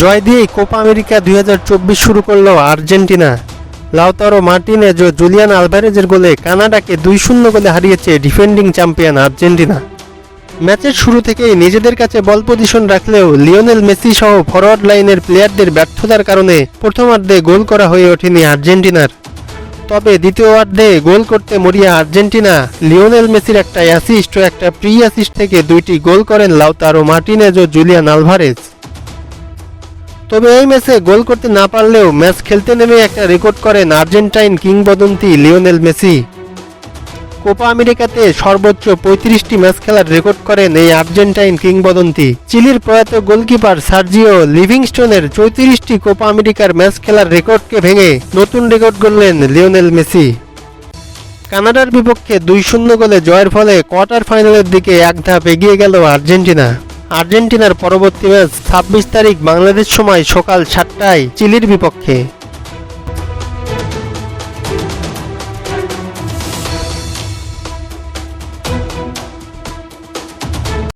জয় দিয়েই Copa America দুই হাজার চব্বিশ শুরু করল আর্জেন্টিনা। লাউতারো মার্টিনেজ ও জুলিয়ান আলভারেজের গোলে কানাডাকে দুই শূন্য গোলে হারিয়েছে ডিফেন্ডিং চ্যাম্পিয়ন আর্জেন্টিনা। ম্যাচের শুরু থেকেই নিজেদের কাছে বল পজিশন রাখলেও লিওনেল মেসি সহ ফরওয়ার্ড লাইনের প্লেয়ারদের ব্যর্থতার কারণে প্রথমার্ধে গোল করা হয়ে ওঠেনি আর্জেন্টিনার। তবে দ্বিতীয় অর্ধে গোল করতে মরিয়া আর্জেন্টিনা। লিওনেল মেসির একটা অ্যাসিস্ট ও একটা প্রি অ্যাসিস্ট থেকে দুইটি গোল করেন লাউতারো মার্টিনেজ ও জুলিয়ান আলভারেজ। তবে এই ম্যাচে গোল করতে না পারলেও ম্যাচ খেলতে নেমে একটা রেকর্ড করেন আর্জেন্টাইন কিংবদন্তি লিওনেল মেসি। কোপা আমেরিকাতে সর্বোচ্চ পঁয়ত্রিশটি ম্যাচ খেলার রেকর্ড করেন এই আর্জেন্টাইন কিংবদন্তি। চিলির প্রয়াত গোলকিপার সার্জিও লিভিংস্টোনের চৌত্রিশটি কোপা আমেরিকার ম্যাচ খেলার রেকর্ডকে ভেঙে নতুন রেকর্ড গড়লেন লিওনেল মেসি। কানাডার বিপক্ষে দুই শূন্য গোলে জয়ের ফলে কোয়ার্টার ফাইনালের দিকে এক ধাপ এগিয়ে গেল আর্জেন্টিনা। আর্জেন্টিনার পরবর্তী ম্যাচ ছাব্বিশ তারিখ বাংলাদেশ সময় সকাল সাতটায় চিলির বিপক্ষে।